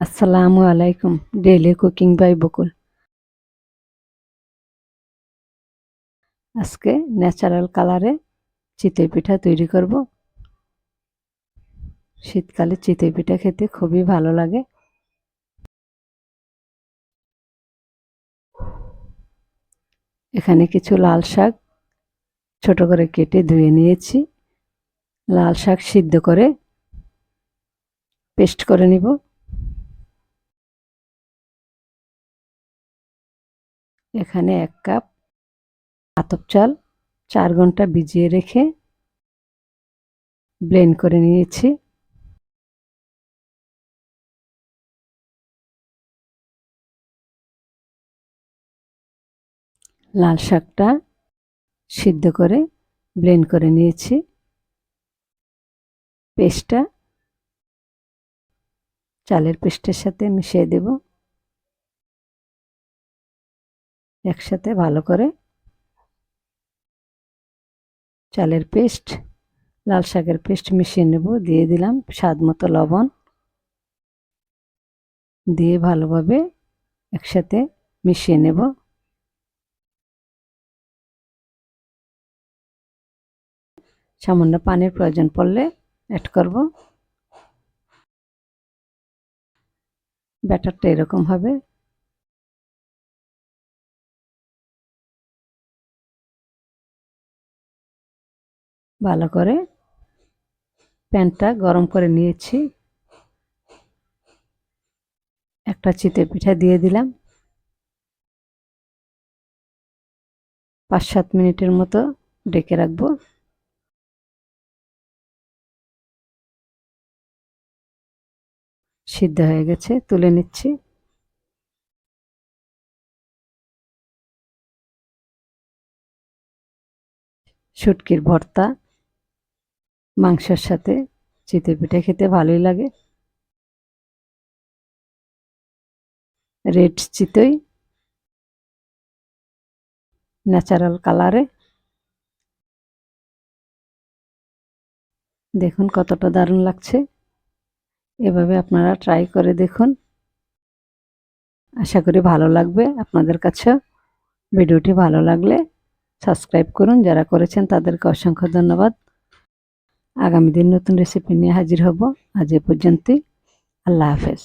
আসসালামু আলাইকুম, daily cooking by বকুল। আজকে ন্যাচারাল কালারে চিতই পিঠা তৈরি করব। শীতকালে চিতই পিঠা খেতে খুবই ভালো লাগে। এখানে কিছু লাল শাক ছোট করে কেটে ধুয়ে নিয়েছি। লাল শাক সিদ্ধ করে পেস্ট করে নিব। এখানে এক কাপ আতপ চাল চার ঘণ্টা ভিজিয়ে রেখে ব্লেন্ড করে নিয়েছি। লাল শাকটা সিদ্ধ করে ব্লেন্ড করে নিয়েছি। পেস্টটা চালের পেস্টের সাথে মিশিয়ে দেব। একসাথে ভালো করে চালের পেস্ট, লাল শাকের পেস্ট মিশিয়ে নেব, দিয়ে দিলাম স্বাদ মতো লবণ। দিয়ে ভালোভাবে একসাথে মিশিয়ে নেব। সামান্য পানির প্রয়োজন পড়লে অ্যাড করব। ব্যাটারটা এরকম হবে। ভালো করে প্যানটা গরম করে নিয়েছি। একটা চিতে পিঠা দিয়ে দিলাম। পাঁচ সাত মিনিটের মতো ডেকে রাখব। সিদ্ধ হয়ে গেছে, তুলে নিচ্ছি। শুটকির ভর্তা মাংসের সাথে চিতে পিঠে খেতে ভালোই লাগে। রেড চিতই, ন্যাচারাল কালারে। দেখুন কতটা দারুণ লাগছে। এভাবে আপনারা ট্রাই করে দেখুন। আশা করি ভালো লাগবে। আপনাদের কাছে ভিডিওটি ভালো লাগলে সাবস্ক্রাইব করুন। যারা করেছেন তাদেরকে অসংখ্য ধন্যবাদ। আগামী দিন নতুন রেসিপি নিয়ে হাজির হব। আজ এ পর্যন্তই। আল্লাহ হাফেজ।